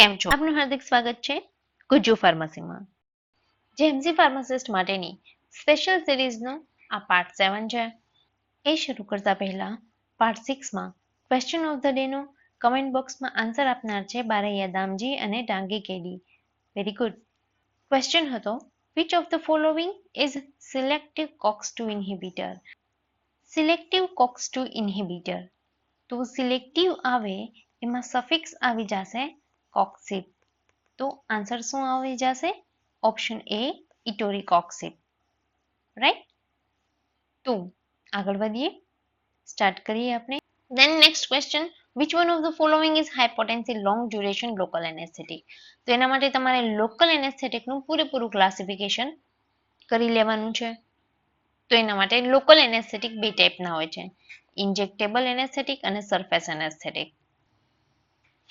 કેમ છો? આપનું હાર્દિક સ્વાગત છે ગુજ્જુ ફાર્મસીમાં. જેમસી ફાર્માસિસ્ટ માટેની સ્પેશિયલ સિરીઝનો આ પાર્ટ સેવન છે. એ શરૂ કરતા પહેલા પાર્ટ સિક્સમાં ક્વેશ્ચન ઓફ ધ ડેનો કમેન્ટ બોક્સમાં આન્સર આપનાર છે બારૈયા દામજી અને Dangi KD. Very good question હતો the following is selective COX two inhibitor selective COX two inhibitor તો સિલેક્ટિવ આવે, એમાં સફિક્સ આવી જશે કોક્સિબ તો આન્સર શું આવી જશે? ઓપ્શન એ ઇટોરી કોક્સિપ રાઈટ તો આગળ વધીએ. સ્ટાર્ટ કરીએ આપણે. Then next question which one of the following is hypotensive long duration local anaesthetic તો એના માટે તમારે લોકલ એનેસ્થેટિકનું પૂરેપૂરું ક્લાસિફિકેશન કરી લેવાનું છે. તો એના માટે લોકલ એનેસ્થેટિક બે ટાઈપના હોય છે. ઇન્જેક્ટેબલ એનેસ્થેટિક અને સરફેસ એનેસ્થેટિક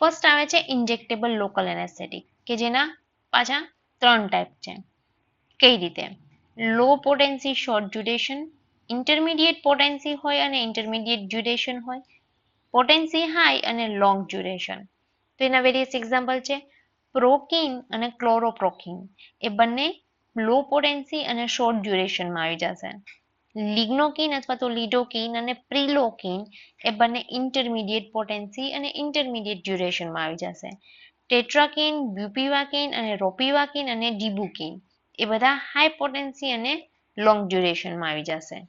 ફર્સ્ટ આવે છે ઇન્જેક્ટેબલ લોકલ એનેસ્થેટિક કે જેના પાછા ત્રણ ટાઈપ છે. કઈ રીતે? Low potency short duration intermediate potency હોય અને ઇન્ટરમીડિયેટ ડ્યુરેશન હોય. પોટેન્સી હાઈ અને લોંગ ડ્યુરેશન તો એના વેરિયસ એક્ઝામ્પલ છે પ્રોકિન અને ક્લોરોપ્રોકીન એ બંને લો પોટેન્સી અને શોર્ટ ડ્યુરેશનમાં આવી જશે. લિગ્નોકીન અથવા તો લીડોકીન અને પ્રિલોકિન એ બંને ઇન્ટરમીડિયેટ પોટેન્સી અને ઇન્ટરમીડિયેટ ડ્યુરેશનમાં આવી જશે. ટેટ્રાકિન, બ્યુપીવાકીન અને રોપીવાકિન અને ડિબુકિન એ બધા હાઈ પોટેન્સી અને લોંગ ડ્યુરેશનમાં આવી જશે.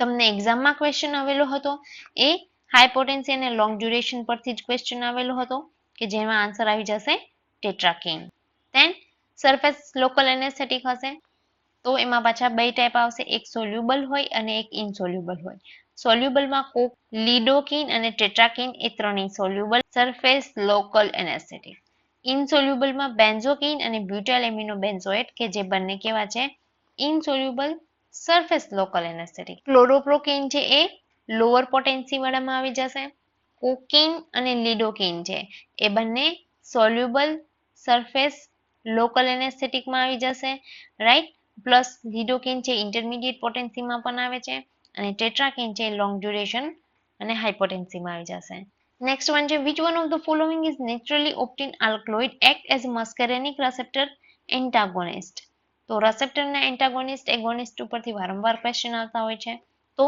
તમને એક્ઝામમાં ક્વેશ્ચન આવેલો હતો? એ હાઈ પોટેન્સી અને લોંગ ડ્યુરેશન પરથી જ ક્વેશ્ચન આવેલો હતો કે જેમાં આન્સર આવી જશે tetracaine. Then surface local anaesthetic હશે. તો એમાં પાછા બે ટાઈપ આવશે. એક સોલ્યુબલ હોય અને એક ઇનસોલ્યુબલ હોય. સોલ્યુબલમાં કોક લીડોકિન અને ટેટ્રાકિન એ ત્રણેય સોલ્યુબલ સરફેસ લોકલ એનેસ્થેટિક ઇનસોલ્યુબલમાં બેન્ઝોકિન અને બ્યુટાઇલ એમિનો બેન્ઝોએટ કે જે બંને કેવા છે? Insoluble surface local anaesthetic chloroprocaine છે એ લોઅર પોટેન્સી વાળામાં આવી જશે. કોકિન અને લીડોકિન છે એ બંને સોલ્યુબલ સરફેસ લોકલ એનેસ્થેટિકમાં આવી જશે. રાઈટ પ્લસ લીડોકીન છે ઇન્ટરમીડિયેટ પોટેન્સીમાં પણ આવે છે અને ટેટ્રાકેન છે લોંગ ડ્યુરેશન અને હાઇપોટેન્સીમાં આવી જશે. નેક્સ્ટ વન છે which one of the following is naturally ઓપ્ટિન alkaloid act as muscarinic receptor antagonist તો રિસેપ્ટરના એન્ટાગોનિસ્ટ એગોનિસ્ટ ઉપરથી વારંવાર ક્વેશ્ચન આવતા હોય છે. તો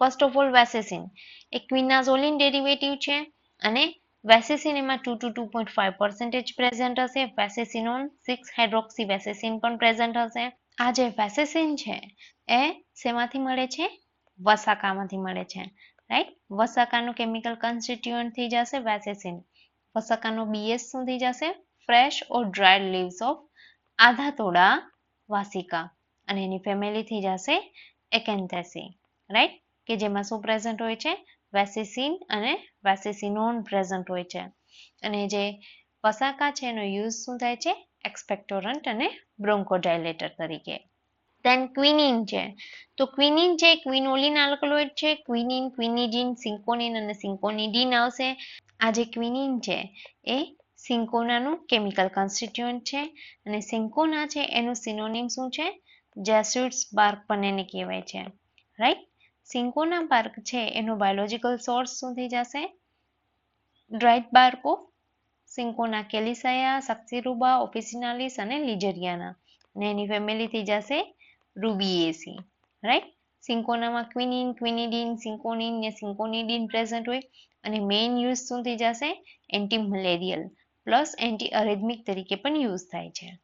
ફર્સ્ટ ઓફ ઓલ વેસેસિન એ ક્વિનાઝોલિન ડેરિવેટિવ છે અને વેસેસિન એમાં two two two point five percentage present હશે. વેસેસિનોન સિક્સ હાઇડ્રોક્સી વેસેસિન પણ પ્રેઝન્ટ હશે. આ જે વેસેસિન છે, એ શેમાંથી મળે છે? વસાકામાંથી મળે છે. રાઈટ વસાકાનું કેમિકલ કન્સ્ટિટ્યુઅન્ટ થઈ જશે વેસેસિન. વસાકાનો બીએસ શું થઈ જશે? Fresh or dried leaves of Adhatoda vasica. અને એની ફેમિલી થઈ જશે એકેન્થેસી. રાઈટ કે જેમાં શું પ્રેઝન્ટ હોય છે? વેસેસિન અને વેસેસિનોન પ્રેઝન્ટ હોય છે. અને જે વસાકા છે, એનો યુઝ શું થાય છે? એક્સપેક્ટોરન્ટ અને બ્રોન્કોડાયલેટર તરીકે. દેન ક્વિનિન છે. તો ક્વિનિન છે ક્વિનોલિન આલ્કલોઇડ છે ક્વિનિન ક્વિનિડિન સિન્કોનિન અને સિન્કોનિડિન આવશે. આ જે ક્વિનિન છે, એ સિન્કોનાનું કેમિકલ કોન્સ્ટિટ્યુઅન્ટ છે અને સિન્કોના છે, એનું સિનોનિમ શું છે? જેસ્યુટ્સ બાર્ક પણ એને કહેવાય છે. રાઈટ સિન્કોના બાર્ક છે, એનો બાયોલોજીકલ સોર્સ શું થઈ જશે? Dried bark of cinchona calisaya, succirubra, officinalis અને લિજરિયાના. અને એની ફેમિલીથી જશે રૂબીએસી રાઈટ સિંકોનામાં ક્વિનિન, ક્વિનિડિન, સિંકોનિન ને સિન્કોનિડિન પ્રેઝન્ટ હોય. અને મેઇન યુઝ શું થઈ જશે? Anti malarial plus anti arrhythmic તરીકે પણ યુઝ થાય છે.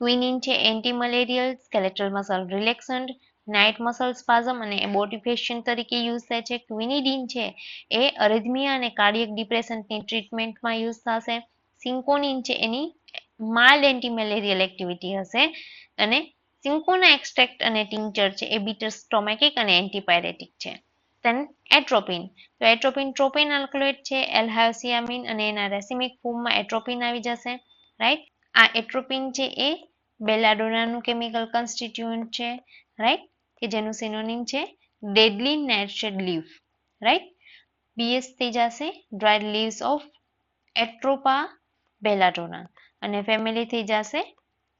ક્વિનિન છે anti malarial skeletal muscle relaxant night muscle spasm અને એબોટિફેશિયન તરીકે યુઝ થાય છે. ક્વિનિડિન છે એ અરેધમિયા અને કાર્ડિયક ડિપ્રેશનની ટ્રીટમેન્ટમાં યુઝ થશે. સિન્કોનિન છે એની માઇલ્ડ એન્ટી મેલેરિયલ એક્ટિવિટી હશે. અને સિન્કોના એક્સટ્રેક્ટ અને ટિંચર છે એ બીટર સ્ટોમેકિક અને એન્ટીપાયરેટિક છે. તેન એટ્રોપિન. તો એટ્રોપિન ટ્રોપિન આલ્કલોઇડ છે, એલ્હાયોસિયામિન અને એના રેસિમિક ફોર્મમાં એટ્રોપિન આવી જશે. રાઈટ આ એટ્રોપિન છે એ બેલાડોનાનું કેમિકલ કન્સ્ટિટ્યુઅન્ટ છે. રાઈટ કે જેનું સિનોનિમ છે deadly nightshade leaf right B S જશે dried leaves of atropa belladonna અને ફેમિલી થઈ જશે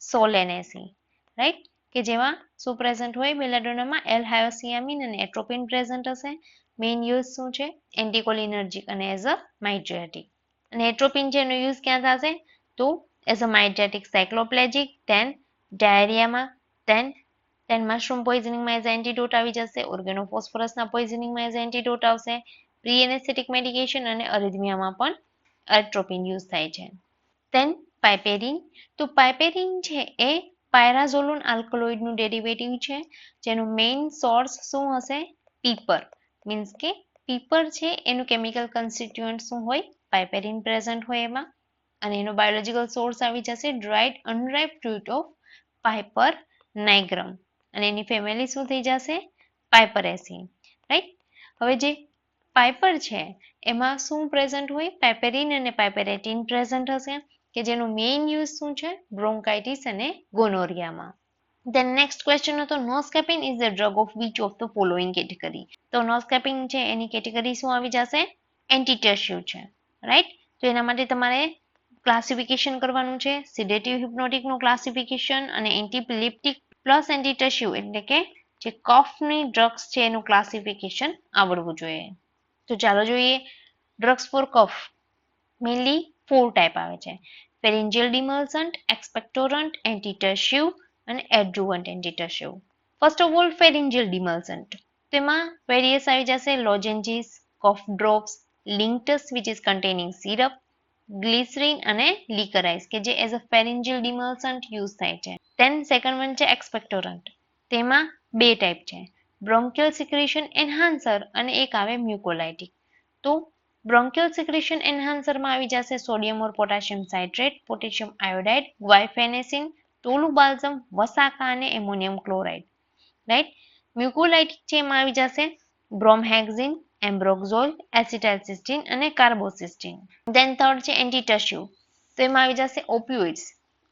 સોલેનેસી રાઈટ કે જેમાં શું પ્રેઝન્ટ હોય? બેલાડોનામાં એલ હાયોસિયામિન અને એટ્રોપિન પ્રેઝન્ટ હશે. મેઇન યુઝ શું છે? એન્ટીકોલિનર્જિક અને એઝ અ માઇટ્રિયાટિક અને એટ્રોપિન છે એનો યુઝ ક્યાં થશે? તો as a mydriatic cycloplegic then ડાયરિયામાં then then poisoning પોઈઝનિંગમાં એઝ એન્ટીડોટ આવી જશે ઓર્ગેનોફોસ્ફરસના પોઈઝનિંગમાં એઝ એન્ટીડોટ આવશે પ્રી એનેસ્થેટિક મેડિકેશન અને અરિધમિયામાં પણ એટ્રોપિન યુઝ થાય છે then પાઇપેરિન તો પાઇપેરિન છે એ પાયરાઝોલોન આલ્કલોઇડનું ડેરિવેટિવ છે જેનું મેઇન સોર્સ શું હશે? પીપર મીન્સ કે પીપર છે, એનું કેમિકલ કન્સ્ટિટ્યુઅન્ટ શું હોય? પાઇપેરિન પ્રેઝન્ટ હોય એમાં। અને એનો બાયોલોજીકલ સોર્સ આવી જશે dried unripe fruit of Piper nigrum અને એની ફેમિલી શું થઈ જશે? પાઇપરેસી રાઈટ હવે જે પાઇપર છે, એમાં શું પ્રેઝન્ટ હોય? પાઇપેરિન અને પાઇપેરેટિન પ્રેઝન્ટ હશે, કે જેનું મેઇન યુઝ શું છે? બ્રોન્કાઇટિસ અને ગોનોરિયામાં ધેન નેક્સ્ટ ક્વેશ્ચન હતો noscapine is the drug of which of the following category તો નોસ્કેપિન છે, એની કેટેગરી શું આવી જશે? એન્ટીટસ્યુ છે. રાઈટ તો એના માટે તમારે ક્લાસિફિકેશન કરવાનું છે. સિડેટિવ હિપ્નોટિકનું ક્લાસિફિકેશન અને એન્ટીપિલિપ્ટિક પ્લસ એન્ટીટસ્યુ એટલે કે જે કફની ડ્રગ્સ છે એનું ક્લાસિફિકેશન આવડવું જોઈએ. તો ચાલો જોઈએ drugs for cough mainly four type આવે છે. ફેરિન્જિયલ ડિમલ્સન્ટ એક્સપેક્ટોરન્ટ એન્ટીટસ્યુ અને adjuvant antitussive first of all pharyngeal demulcent તેમાં વેરિયસ આવી જશે lozenges cough drops linctus which is containing syrup glycerine અને લિકરાઇસ કે જે as a pharyngeal demulcent use થાય છે. દેન સેકન્ડ વન છે એક્સપેક્ટોરન્ટ તેમાં બે ટાઈપ છે. બ્રોન્કિયલ સિક્રેશન એન્હાન્સર અને એક આવે મ્યુકોલાઇટિક તો બ્રોન્કિયલ સિક્રેશન એન્હાન્સરમાં આવી જશે sodium or potassium citrate potassium iodide guaifenesin tolu balsam vasaka અને એમોનિયમ ક્લોરાઇડ રાઈટ મ્યુકોલાઇટિક છે એમાં આવી જશે બ્રોમહેક્ઝિન એમ્બ્રોક્ઝોલ, એસિટાઇલસિસ્ટીન અને કાર્બોસિસ્ટીન. દેન થર્ડ છે એન્ટીટસ્યુ તો એમાં આવી જશે ઓપ્યુઇડ્સ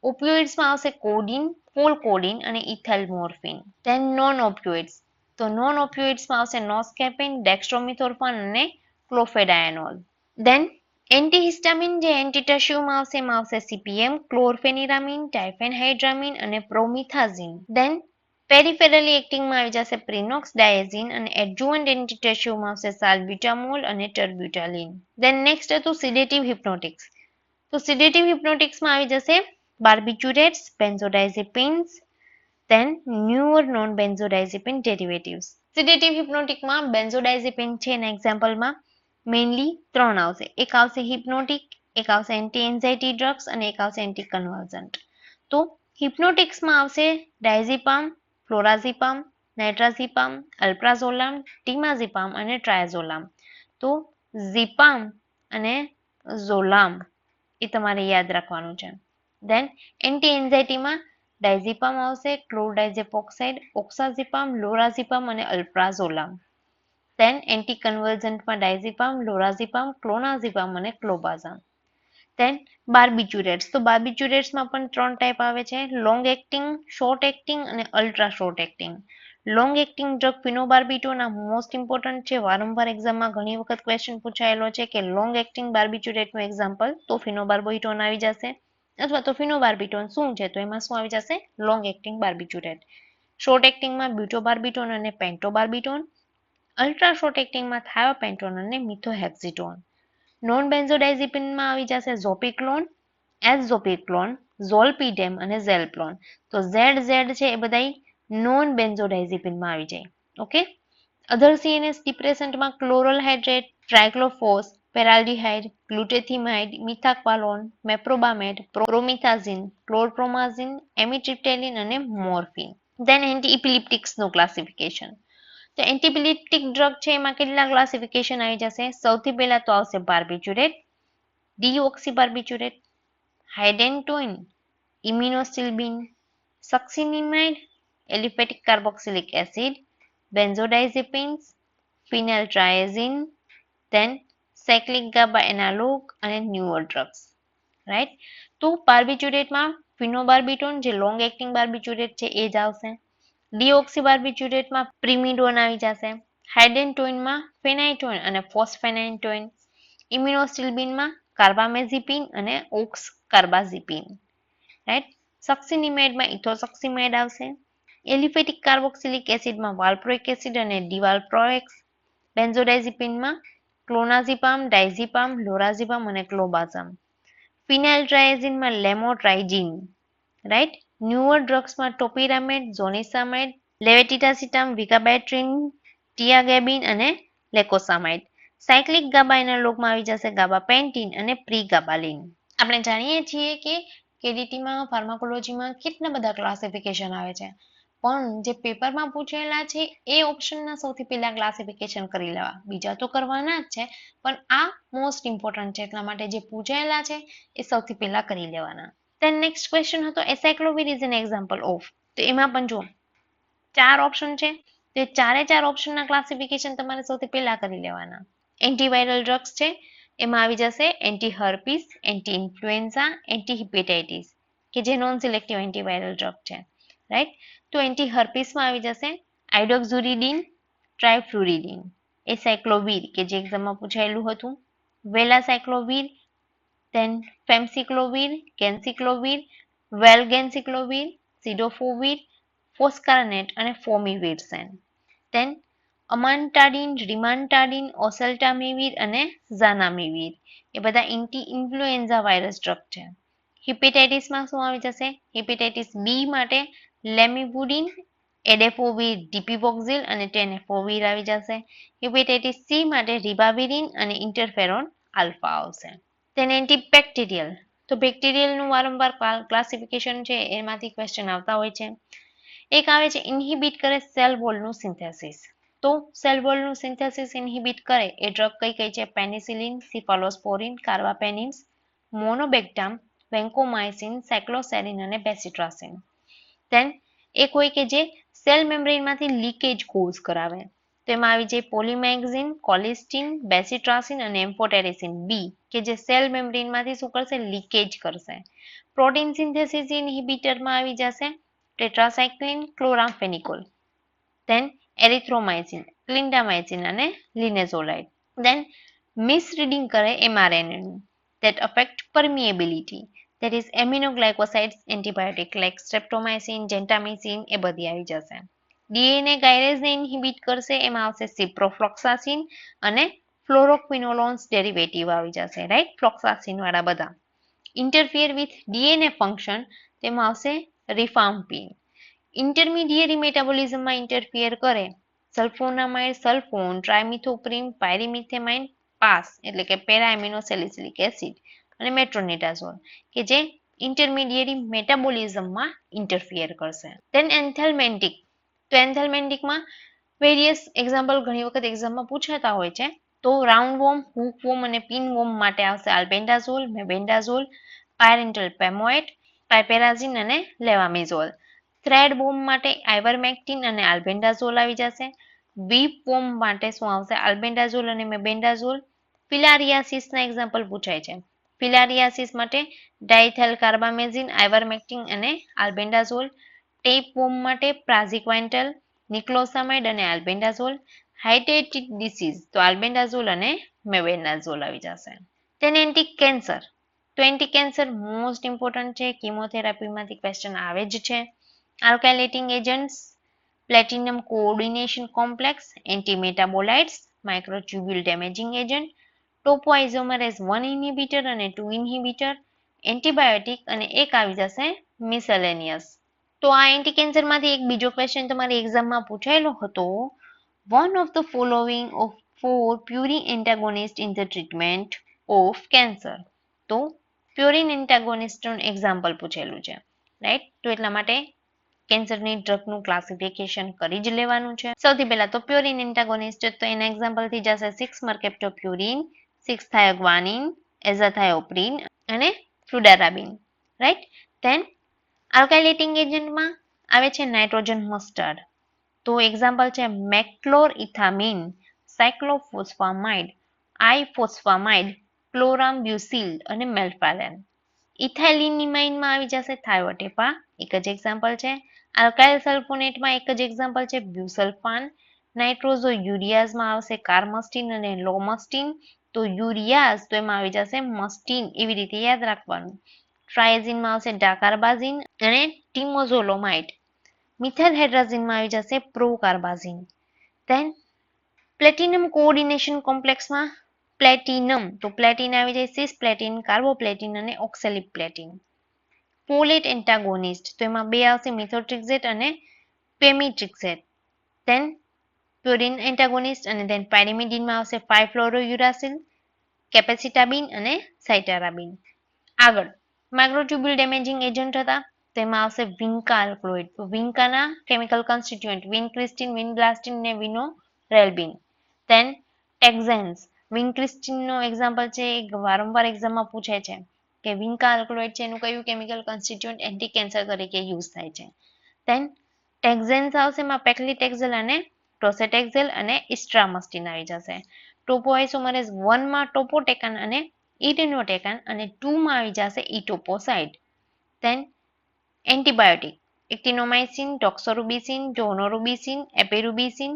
ઓપ્યુઇડ્સમાં આવશે કોડિન ફોલકોડિન અને ઇથેલ મોર્ફિન દેન નોન ઓપ્યુઇડ્સ તો નોન ઓપ્યુઇડ્સમાં આવશે નોસ્કેપિન ડેક્સ્ટ્રોમિથોર્ફાન અને ક્લોફેડાયનોલ દેન એન્ટીહિસ્ટામિન જે એન્ટીટસ્યુમાં આવશે, એમાં આવશે સીપીએમ ક્લોરફેનિરામિન ટાઇફેનહાઇડ્રામિન અને પ્રોમિથાઝિન દેન પેરિફેરલી એક્ટિંગમાં આવી જશે પ્રિનોક્સ, ડાયઝિન અને એડજુવન્ટ એન્ટીટેસ્યુમાં આવશે સાલ્બ્યુટામોલ અને ટર્બ્યુટાલિન દેન નેક્સ્ટ હતું સિડેટિવ હિપ્નોટિક્સ તો સિડેટિવ હિપ્નોટિક્સમાં આવી જશે barbiturates benzodiazepines then newer non benzodiazepine derivatives sedative હિપ્નોટિકમાં benzodiazepine છે એના એક્ઝામ્પલમાં મેઇનલી ત્રણ આવશે. એક આવશે હિપ્નોટિક એક આવશે એન્ટી એન્ઝાઇટી ડ્રગ્સ અને એક આવશે એન્ટી કન્વર્ઝન્ટ તો હિપ્નોટિક્સમાં આવશે ડાયઝીપામ ફ્લોરાઝીપામ, નાઇટ્રાઝીપામ, અલ્પ્રાઝોલામ, ટીમાઝીપામ અને ટ્રાયઝોલામ. તો ઝીપામ અને ઝોલામ એ તમારે યાદ રાખવાનું છે. દેન એન્ટી એન્ઝાઇટીમાં ડાયઝીપામ આવશે ક્લોરડાઇઝેપોક્સાઇડ ઓક્સાઝીપામ, લોરાઝીપામ અને અલ્પ્રાઝોલામ. દેન એન્ટી કન્વર્જન્ટમાં ડાયઝીપામ, લોરાઝીપામ, ક્લોનાઝીપામ અને ક્લોબાઝામ. દેન બાર્બીચ્યુરેટ્સ તો બાર્બિચ્યુરેટ્સમાં પણ ત્રણ ટાઈપ આવે છે. લોંગ એક્ટિંગ શોર્ટ એક્ટિંગ અને ultra short acting long acting drug ફિનોબાર્બિટોના most important છે. વારંવાર એક્ઝામમાં ઘણી વખત ક્વેશ્ચન પૂછાયેલો છે કે લોંગ એક્ટિંગ બાર્બિચ્યુરેટનું એક્ઝામ્પલ તો ફિનોબાર્બોઇટોન આવી જશે. અથવા તો ફિનોબાર્બિટોન શું છે તો એમાં શું આવી જશે? લોંગ એક્ટિંગ બાર્બિચ્યુરેટ શોર્ટ એક્ટિંગમાં બ્યુટોબાર્બિટોન અને પેન્ટોબાર્બિટોન અલ્ટ્રા શોર્ટ એક્ટિંગમાં થાયોપેન્ટોન અને મિથોહેક્ઝિટોન નોન બેન્ઝોડાઇઝેપિનમાં આવી જશે ઝોપિક્લોન એઝોપિક્લોન ઝોલ્પીડેમ અને ઝેલ્પ્લોન તો ઝેડ ઝેડ છે એ બધા નોન બેન્ઝોડાઇઝેપિનમાં આવી જાય. Okay other CNS ડિપ્રેસન્ટમાં chloral hydrate triclofos paraldehyde glutethimide methaqualone meprobamate promethazine chlorpromazine amitriptyline અને મોર્ફિન દેન એન્ટી ઇપિલિપ્ટિક્સનું ક્લાસિફિકેશન તો એન્ટીપિલિપ્ટિક ડ્રગ છે, એમાં કેટલા ક્લાસિફિકેશન આવી જશે? સૌથી પહેલા તો આવશે barbiturate deoxybarbiturate hydantoin iminostilbene succinimide aliphatic carboxylic acid benzodiazepines phenyltriazine then cyclic GABA analogue અને ન્યુઅર ડ્રગ્સ રાઈટ તો બાર્બિચ્યુરેટમાં ફિનોબાર્બિટોન જે લોંગ એક્ટિંગ બાર્બિચ્યુરેટ છે, એ જ આવશે. ડીઓક્સીબાર્બિચ્યુરેટમાં પ્રિમિડોન આવી જશે. હાઇડેન્ટોઇનમાં ફેનાઇટોઇન અને ફોસ્ફેનાઇટોઇન ઇમ્યુનોસ્ટિલબિનમાં કાર્બામેઝિપિન અને ઓક્સ કાર્બાઝિપિન રાઈટ સક્સિનિમેડમાં ઇથોસક્સિમેડ આવશે. એલિફેટિક કાર્બોક્સિલિક એસિડમાં વાલ્પ્રોઇક એસિડ અને ડિવાલ્પ્રોએક્સ બેન્ઝોડાઇઝિપિનમાં ક્લોનાઝીપામ ડાયઝીપામ લોરાઝીપામ અને ક્લોબાઝમ ફિનાઇલ ટ્રાયઝિનમાં લેમોટ્રાઇજિન રાઈટ ન્યુઅર ડ્રગ્સમાં ટોપિરામેટ, ઝોનિસામાઇડ, લેવેટિટાસિટામ વિકાબેટ્રિન ટિયાગેબિન અને લેકોસામાઇડ. સાયક્લિક ગાબા એના લોકમાં આવી જશે, ગાબા પેન્ટીન અને પ્રી ગાબાલિન આપણે જાણીએ છીએ કે કેડીટીમાં, ફાર્માકોલોજીમાં કેટલા બધા ક્લાસિફિકેશન આવે છે. પણ જે પેપરમાં પૂછેલા છે, એ ઓપ્શનના સૌથી પહેલા ક્લાસિફિકેશન કરી લેવા. બીજા તો કરવાના જ છે, પણ આ મોસ્ટ ઇમ્પોર્ટન્ટ છે. એટલા માટે જે પૂછાયેલા છે, એ સૌથી પહેલા કરી લેવાના. Then નેક્સ્ટ ક્વેશ્ચન હતો acyclovir is an example of તો એમાં પણ જુઓ. ચાર ઓપ્શન છે. તો ચારે ચાર ઓપ્શનના ક્લાસિફિકેશન તમારે સૌથી પહેલા કરી લેવાના. એન્ટીવાયરલ ડ્રગ્સ છે. એમાં આવી જશે anti herpes anti influenza anti hepatitis કે જે નોન સિલેક્ટિવ એન્ટીવાયરલ ડ્રગ છે. રાઈટ તો એન્ટી હર્પીસમાં આવી જશે આઇડોક્ઝુરિડીન ટ્રાયફ્લુરિડીન એ સાયક્લોવીર કે જે એક્ઝામમાં પૂછાયેલું હતું. વેલાસાયક્લોવીર then ફેમસિક્લોવીર કેન્સિક્લોવીર વેલગેન્સિક્લોવીર સિડોફોવીર ફોસ્કારનેટ અને ફોમિવિરસેન then અમાન્ટાડિન રિમાન્ટાડિન ઓસેલ્ટામિવિર અને ઝાનામિવિર એ બધા એન્ટી ઇન્ફ્લુએન્ઝા વાયરસ ડ્રગ છે હિપેટાઇટિસમાં શું આવી જશે? હિપેટાઇટિસ બી માટે લેમિવુડિન એડેફોવિર ડીપીવોક્ઝિલ અને ટેનેફોવિર આવી જશે. હિપેટાઇટિસ સી માટે રિબાવિરિન અને ઇન્ટરફેરોન આલ્ફા આવશે. તેને એન્ટીબેક્ટેરિયલ તો બેક્ટેરિયલનું વારંવાર ક્લાસિફિકેશન છે, એમાંથી ક્વેશ્ચન આવતા હોય છે. એક આવે છે ઇન્હિબિટ કરે સેલ વોલનું સિન્થેસિસ તો સેલ વોલનું સિન્થેસિસ ઇન્હિબિટ કરે એ ડ્રગ કઈ કઈ છે? પેનિસિલિન સિફાલોસ્પોરિન કાર્બાપેનિન્સ મોનોબેક્ટામ વેન્કોમાઇસિન સાયક્લોસેરિન અને બેસિટ્રાસિન દેન એક હોય કે જે સેલ મેમ્બ્રેનમાંથી લીકેજ કોઝ કરાવે. તેમાં આવી જાય પોલીમેગ્ઝિન કોલિસ્ટિન, બેસિટ્રાસિન અને એમ્ફોટેરિસિન. બી, કે જે સેલ મેમ્બ્રેનમાંથી શું કરશે? લીકેજ કરશે. પ્રોટીન સિન્થેસિસ ઇનહિબિટરમાં આવી જશે, ટેટ્રાસાયક્લિન, ક્લોરામ્ફેનિકોલ. ધેન એરિથ્રોમાઇસિન ક્લિન્ડામાઇસિન અને લિનેઝોલાઇડ. મિસ મિસરીડિંગ કરે એમઆરએનએનું that affect permeability. That is, aminoglycosides, antibiotic like streptomycin, gentamicin, એ બધી આવી જશે. ડીએનએ ગાયરેઝને ઇનહિબિટ કરશે, એમાં આવશે સિપ્રોફ્લોક્સાસિન અને ફ્લોરોક્વિનોલોન્સ ડેરિવેટિવ આવી જશે રાઈટ ફ્લોક્સાસિન વાળા બધા. ઇન્ટરફિયર વિથ ડીએનએ ફંક્શન તેમાં આવશે રિફામ્પિન ઇન્ટરમીડિયેરી મેટાબોલિઝમમાં ઇન્ટરફિયર કરે સલ્ફોનામાઇડ સલ્ફોન ટ્રાયમિથોપ્રિન પાયરીમિથેમાઇન પાસ એટલે કે પેરાએમિનોસેલિસિલિક એસિડ અને મેટ્રોનિડાઝોલ કે જે ઇન્ટરમીડિયરી મેટાબોલિઝમમાં ઇન્ટરફિયર કરશે. દેન એન્થેલ્મેન્ટિક તો એન્થેલમેન્ટિકમાં વેરિયસ એક્ઝામ્પલ ઘણી વખત એક્ઝામમાં પૂછાતા હોય છે. તો રાઉન્ડ વોમ હુક વોમ અને પિન વોમ માટે આવશે આલ્બેન્ડાઝોલ મેબેન્ડાઝોલ પાયરેન્ટલ પેમોએટ પાયપેરાઝિન અને લેવામિઝોલ થ્રેડ બોમ માટે આઇવરમેક્ટિન અને આલ્બેન્ડાઝોલ આવી જશે. વીપ બોમ માટે શું આવશે? આલ્બેન્ડાઝોલ અને મેબેન્ડાઝોલ ફિલારિયાસિસના એક્ઝામ્પલ પૂછાય છે. ફિલારિયાસિસ માટે ડાયથેલ કાર્બામેઝિન આઇવરમેક્ટિન અને આલ્બેન્ડાઝોલ ટેપ બોમ માટે પ્રાઝિક્વાઇન્ટલ, નિક્લોસામાઇડ અને આલ્બેન્ડાઝોલ હાઇટેટિક ડિસીઝ, તો આલ્બેન્ડાઝોલ અને મેબેન્ડાઝોલ આવી જશે. તેને એન્ટી કેન્સર તો એન્ટી કેન્સર મોસ્ટ ઇમ્પોર્ટન્ટ છે કિમોથેરાપીમાંથી ક્વેશ્ચન આવે જ છે. Alkylating agents platinum coordination complex antimetabolites microtubule damaging agent topoisomerase one inhibitor અને ટુ ઇનહિબિટર એન્ટીબાયોટિક અને એક આવી જશે મિસેલેનિયસ તો આ એન્ટી કેન્સરમાંથી એક બીજો ક્વેશ્ચન તમારી એક્ઝામમાં પૂછાયેલો હતો. One of the following of four purine antagonist in the treatment of cancer તો પ્યોરિન એન્ટાગોનિસ્ટનું એક્ઝામ્પલ પૂછેલું છે. રાઈટ તો એટલા માટે કેન્સરની ડ્રગનું ક્લાસિફિકેશન કરી જ લેવાનું છે. સૌથી પહેલા તો પ્યુરિન એન્ટાગોનિસ્ટ તો એના એક્ઝામ્પલથી જશે. Six mercaptopurine six thioguanine azathioprine અને ફ્લુડારાબિન રાઈટ ધેન આલ્કાઇલેટિંગ એજન્ટમાં આવે છે નાઇટ્રોજન મસ્ટર્ડ. તો એક્ઝામ્પલ છે મેક્લોર ઇથામિન સાયક્લોફોસ્ફામાઇડ આઈફોસ્ફામાઇડ ક્લોરામ્બ્યુસિલ અને મેલ્ફાલેન. ઇથાઇલિનિમાઇનમાં આવી જશે થાયોટેપા, એક જ એક્ઝામ્પલ છે. આલ્કાઇલ સલ્ફોનેટમાં એક જ એક્ઝામ્પલ છે બ્યુસલ્ફાન. નાઇટ્રોઝો યુરિયાઝમાં આવશે કાર્મસ્ટીન અને લોમસ્ટીન. તો યુરિયાઝ તો એમાં આવી જશે મસ્ટીન, એવી રીતે યાદ રાખવાનું. ટ્રાયઝિનમાં આવશે ડાકાર્બાઝિન અને ટીમોઝોલોમાઇટ. મિથાઇલ હેડ્રાઝિનમાં આવી જશે પ્રોકાર્બાઝિન. ધેન પ્લેટિનમ કોઓર્ડિનેશન કોમ્પ્લેક્સમાં પ્લેટિનમ તો પ્લેટિન આવી જાય સિસ પ્લેટિન કાર્બોપ્લેટિન અને ઓક્સેલિક પ્લેટિન પોલેટ એન્ટાગોનિસ્ટ તો એમાં બે આવશે મિથોટ્રિક્ઝેટ અને પેમિટ્રિક્ઝેટ ધેન પ્યોરિન એન્ટાગોનિસ્ટ અને ધેન પાયરેમિડિનમાં આવશે ફાઇવ ફ્લોરોયુરાસિલ કેપેસિટાબિન અને સાઇટારાબિન આગળ માઇક્રોટ્યુબ્યુલ ડેમેજિંગ એજન્ટ હતા. તેમાં આવશે vinca alkaloid વિન્કાના chemical constituent vincristine vinblastine vinorelbine then taxanes વિનક્રિસ્ટિનનો example છે એ વારંવાર એક્ઝામમાં પૂછે છે કે વિન્કા આલ્કલોઇડ છે, એનું કયું કેમિકલ કોન્સ્ટિટ્યુઅન્ટ એન્ટી કેન્સર તરીકે યુઝ થાય છે. ધેન ટેક્ઝેન્સ આવશે એમાં પેક્લિટેક્ઝેલ અને ટોસેટેક્ઝેલ અને ઇસ્ટ્રામસ્ટિન આવી જશે ટોપોઆઇસોમરેઝ વનમાં ટોપોટેકન અને ઇરેનોટેકન અને ટુમાં આવી જશે ઇટોપોસાઇડ ધેન એન્ટીબાયોટિક એક્ટિનોમાઇસિન ટોક્સોરુબિસિન ડોનોરુબિસિન એપેરુબિસિન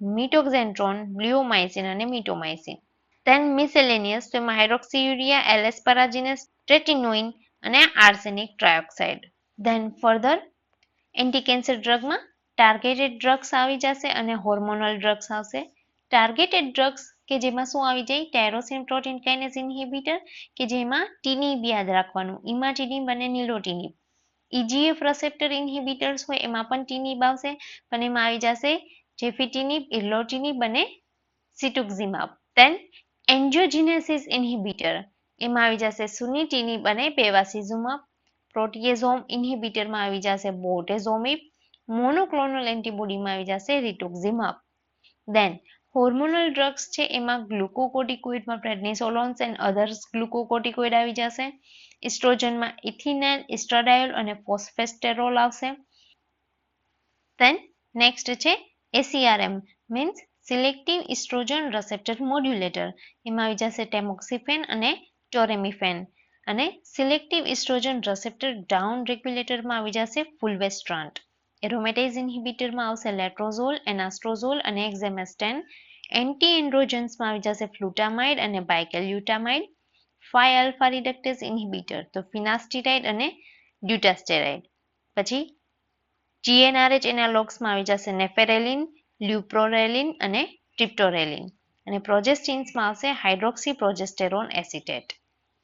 મિટોક્ઝેન્ટ્રોન બ્લિયોમાઇસિન અને મિટોમાઇસિન ધેન મિસેલેનિયસ તો એમાં હાઇડ્રોક્સીયુરિયા એલેસ્પરાજિનસ ટ્રેટિનોઇન અને arsenic trioxide then further anti cancer ડ્રગમાં targeted drugs આવી જશે અને હોર્મોનલ ડ્રગ્સ આવશે. ટાર્ગેટેડ ડ્રગ્સ કે જેમાં શું આવી જાય? ટેરોસિન પ્રોટીન કાઇનેસ ઇનહિબિટર કે જેમાં ટીનીબ યાદ રાખવાનું. ઇમાટીનીબ અને નિલોટીનીબ ઇજીએફ રિસેપ્ટર ઇનહિબિટર્સ હોય, એમાં પણ ટીનીબ આવશે પણ એમાં આવી જશે જેફિટીનીબ ઇર્લોટીનીબ અને સિટુક્ઝિમાબ દેન એન્જિયોજિનેસિસ ઇનહિબિટર એમાં આવી જશે સુનિટીનીબ અને પેવાસિઝુમાબ પ્રોટીએઝોમ ઇનહિબિટરમાં આવી જશે બોટેઝોમિબ મોનોક્લોનલ એન્ટીબોડીમાં આવી જશે રિટોક્ઝિમાબ દેન હોર્મોનલ ડ્રગ્સ છે, એમાં ગ્લુકોકોટિકોઇડમાં પ્રેડનિસોલોન્સ એન્ડ અધર્સ ગ્લુકોકોટિકોઇડ આવી જશે. ઇસ્ટ્રોજનમાં ઇથિનેલ ઇસ્ટ્રાડાયોલ અને ફોસ્ફેસ્ટેરોલ આવશે. દેન નેક્સ્ટ છે SERM means selective oestrogen receptor modulator એમાં આવી જશે ટેમોક્સિફેન અને ટોરેમિફેન અને સિલેક્ટિવ ઇસ્ટ્રોજન રસેપ્ટર ડાઉન રેગ્યુલેટરમાં આવી જશે ફુલવેસ્ટ્રાન્ટ એરોમેટેઝ ઇન્હિબિટરમાં આવશે લેટ્રોઝોલ એનાસ્ટ્રોઝોલ અને એક્ઝેમેસ્ટેન એન્ટી એન્ડ્રોજન્સમાં આવી જશે ફ્લુટામાઇડ અને બાયકેલ્યુટામાઇડ ફાઈ આલ્ફા રિડક્ટેઝ ઇન્હિબિટર તો ફિનાસ્ટીરાઇડ અને ડ્યુટાસ્ટેરાઇડ પછી જીએનઆરએચ એનાલોગ્સમાં આવી જશે નેફેરેલિન લ્યુપ્રોરેલિન અને ટ્રિપ્ટોરેલિન અને પ્રોજેસ્ટિન્સમાં આવશે હાઇડ્રોક્સી પ્રોજેસ્ટેરોન એસિટેટ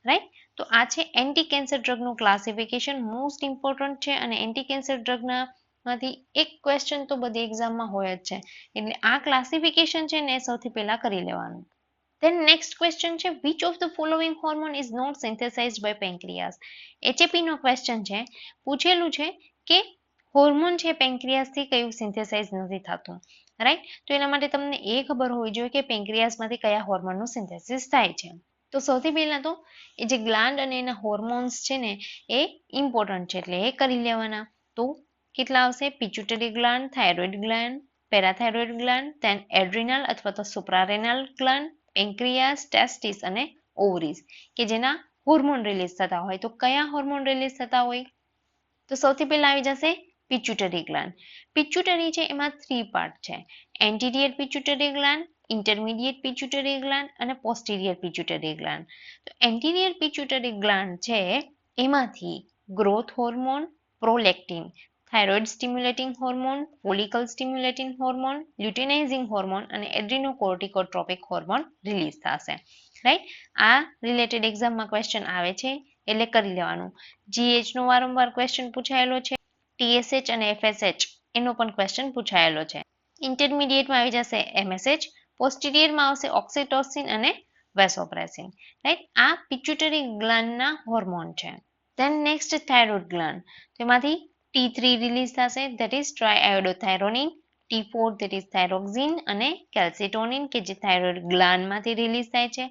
રાઈટ તો આ છે એન્ટી કેન્સર ડ્રગનું ક્લાસિફિકેશન મોસ્ટ ઇમ્પોર્ટન્ટ છે અને એન્ટી કેન્સર ડ્રગના માંથી એક ક્વેશ્ચન તો બધી એક્ઝામમાં હોય જ છે. એટલે આ ક્લાસિફિકેશન છે ને સૌથી પહેલા કરી લેવાનું. Then next question છે, which of the following hormone is not synthesized by pancreas? HAP no question છે, પૂછેલું છે કે હોર્મોન છે પેન્ક્રિયાસથી કયું સિન્થેસાઇઝ નથી થતું. રાઈટ તો એના માટે તમને એ ખબર હોવી જોઈએ કે પેન્ક્રિયાસમાંથી કયા હોર્મોનનું સિન્થેસિસ થાય છે. તો સૌથી પહેલા તો એ જે ગ્લાન્ડ અને એના હોર્મોન્સ છે ને એ ઇમ્પોર્ટન્ટ છે, એટલે એ કરી લેવાના. તો કેટલા આવશે pituitary gland thyroid gland parathyroid gland then adrenal અથવા તો સુપ્રારેનલ ગ્લાન્ડ પેન્ક્રિયાસ ટેસ્ટિસ અને ઓવરીઝ કે જેના હોર્મોન રિલીઝ થતા હોય. તો કયા હોર્મોન રિલીઝ થતા હોય? તો સૌથી પહેલા આવી જશે પિચ્યુટરી ગ્લાન્ડ પિચ્યુટરી છે એમાં થ્રી પાર્ટ છે. Anterior pituitary gland intermediate pituitary gland અને પોસ્ટિરિયર પિચ્યુટરી ગ્લાન્ડ તો એન્ટીરિયર પિચ્યુટરી ગ્લાન્ડ છે એમાંથી growth hormone prolactin thyroid stimulating hormone follicle stimulating hormone luteinizing hormone અને એડ્રિનોકોર્ટિકોટ્રોપિક હોર્મોન રિલીઝ થશે. રાઈટ આ રિલેટેડ એક્ઝામમાં ક્વેશ્ચન આવે છે, એટલે કરી લેવાનું. જીએચનો વારંવાર ક્વેશ્ચન પૂછાયેલો છે ટીએસએચ અને એફએસએચ એનો પણ ક્વેશ્ચન પૂછાયેલો છે. ઇન્ટરમીડિયેટમાં આવી જશે એમએસએચ પોસ્ટિરિયરમાં આવશે ઓક્સિટોસિન અને વેસોપ્રેસિન રાઈટ આ પિચ્યુટરી ગ્લાન્ડના હોર્મોન છે. ધેન નેક્સ્ટ થાઇરોઇડ ગ્લાન્ડ તેમાંથી ટી થ્રી રિલીઝ થશે that is triiodothyronine T four that is thyroxine અને કેલ્સિટોનિન કે જે થાઇરોઇડ ગ્લાન્ડમાંથી રિલીઝ થાય છે.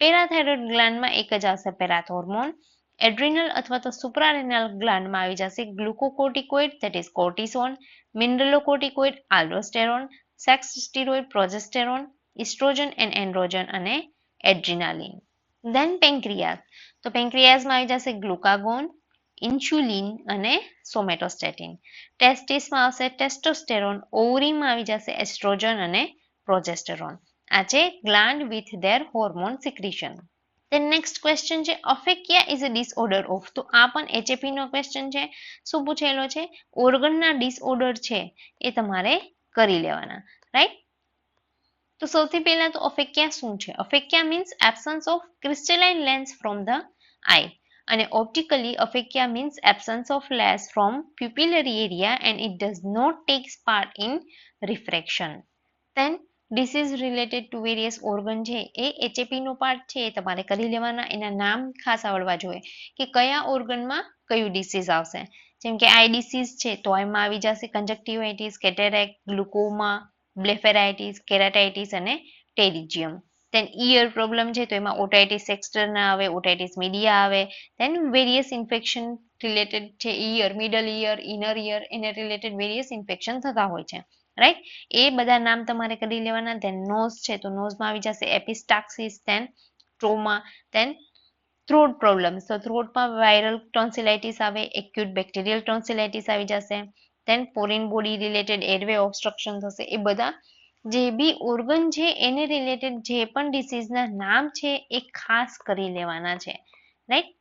પેરાથાઇરોઇડ ગ્લાન્ડમાં એક જ આવશે પેરાથોર્મોન એડ્રિનલ અથવા તો સુપ્રારેનલ ગ્લાન્ડમાં આવી જશે glucocorticoid that is cortisone mineralocorticoid aldosterone sex steroid progesterone oestrogen and androgen અને એડ્રિનાલિન દેન પેન્ક્રિયાસ તો પેન્ક્રિયાસમાં આવી જશે ગ્લુકાગોન ઇન્સ્યુલિન અને સોમેટોસ્ટેટિન. ટેસ્ટિસમાં આવશે ટેસ્ટોસ્ટેરોન ઓવરીમાં આવી જશે એસ્ટ્રોજન અને પ્રોજેસ્ટેરોન આ છે gland with their hormone secretion then next question છે aphakia is a disorder of તો આ પણ એચએપી નો ક્વેશ્ચન છે. શું પૂછેલો છે? ઓર્ગનના ડિસઓર્ડર છે, એ તમારે કરી લેવાના. રાઈટ તો સૌથી પહેલા તો અફેક્યા શું છે? Aphakia means absence of crystalline lens from the eye અને optically aphakia means absence of lens from pupillary area and it does not takes part in refraction then disease related to various organ છે એ એચએપીનો part છે, એ તમારે કરી લેવાના, એના નામ ખાસ આવડવા જોઈએ કે કયા ઓર્ગનમાં કયું ડિસીઝ આવશે. જેમ કે આઈ ડિસીઝ છે, તો એમાં આવી જશે કંજક્ટિવાઇટિસ કેટેરેક ગ્લુકોમા બ્લેફેરાઇટીસ કેરાટાઇટીસ અને ટેરિજિયમ દેન ઇયર problem છે, તો એમાં ઓટાઇટિસ એક્સટર્ના આવે ઓટાઇટિસ મીડિયા આવે. Then વેરિયસ ઇન્ફેક્શન રિલેટેડ છે, ear middle ear inner ear એને રિલેટેડ વેરિયસ ઇન્ફેક્શન થતા હોય છે. રાઈટ એ બધા નામ તમારે કરી લેવાના. Then નોઝ છે, તો નોઝમાં આવી જશે epistaxis then trauma then throat problems તો થ્રોટમાં વાયરલ ટોન્સિલાઇટિસ આવે એક્યુટ બેક્ટેરિયલ ટોન્સિલાઇટિસ આવી જશે. Then foreign body related airway obstruction થશે. એ બધા જે બી ઓર્ગન છે, એને રિલેટેડ જે પણ ડિસીઝના નામ છે, એ ખાસ કરી લેવાના છે. રાઈટ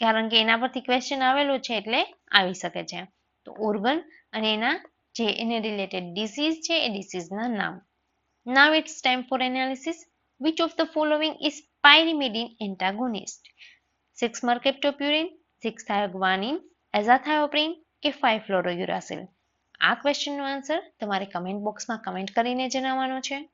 કારણ કે એના પરથી ક્વેશ્ચન આવેલો છે એટલે આવી શકે છે. તો ઓર્ગન અને એના જે એને રિલેટેડ ડિસીઝ છે, એ ડિસીઝના નામ. Now it's time for analysis which of the following is pyrimidine antagonist six mercaptopurine six thioguanine azathioprine કે ફાઇવ ફ્લોરોયુરાસિલ આ ક્વેશ્ચનનો આન્સર તમારે કમેન્ટ બોક્સમાં કમેન્ટ કરીને જણાવવાનો છે.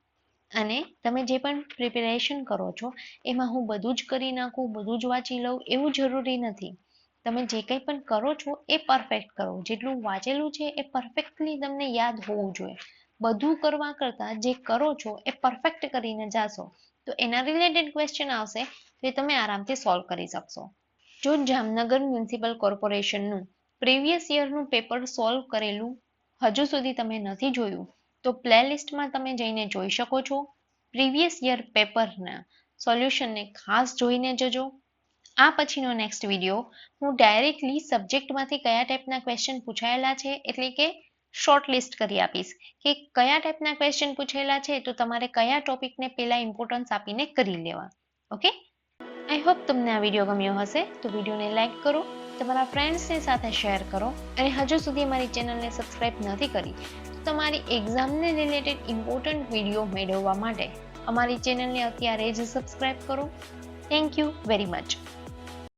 અને તમે જે પણ પ્રિપેરેશન કરો છો, એમાં હું બધું જ કરી નાખું, બધું જ વાંચી લઉં, એવું જરૂરી નથી. તમે જે કંઈ પણ કરો છો, એ પરફેક્ટ કરો. જેટલું વાંચેલું છે, એ પરફેક્ટલી તમને યાદ હોવું જોઈએ. બધું કરવા કરતાં જે કરો છો, એ પરફેક્ટ કરીને જાશો. તો એના રિલેટેડ ક્વેશ્ચન આવશે તો એ તમે આરામથી સોલ્વ કરી શકશો. જો જામનગર મ્યુનિસિપલ કોર્પોરેશનનું પ્રીવિયસ યરનું પેપર સોલ્વ કરેલું હજુ સુધી તમે નથી જોયું, તો પ્લેલિસ્ટમાં તમે જઈને જોઈ શકો છો. પ્રીવિયસ યર પેપરના સોલ્યુશનને ખાસ જોઈને જજો. આ પછીનો નેક્સ્ટ વીડિયો હું ડાયરેક્ટલી સબ્જેક્ટમાંથી કયા ટાઈપના ક્વેશ્ચન પૂછાયેલા છે, એટલે કે શોર્ટ લિસ્ટ કરી આપીશ. કે કયા ટાઈપના ક્વેશ્ચન પૂછેલા છે, તો તમારે કયા ટોપિકને પહેલાં ઇમ્પોર્ટન્સ આપીને કરી લેવા. ઓકે આઈ હોપ તમને આ વીડિયો ગમ્યો હશે, તો વિડીયોને લાઇક કરો. તમારા ફ્રેન્ડ્સની સાથે શેર કરો અને હજુ સુધી મારી ચેનલને સબસ્ક્રાઇબ નથી કરી તો તમારી એક્ઝામને રિલેટેડ ઇમ્પોર્ટન્ટ વીડિયો મેળવવા માટે અમારી ચેનલને અત્યારે જ સબસ્ક્રાઇબ કરો. Thank you very much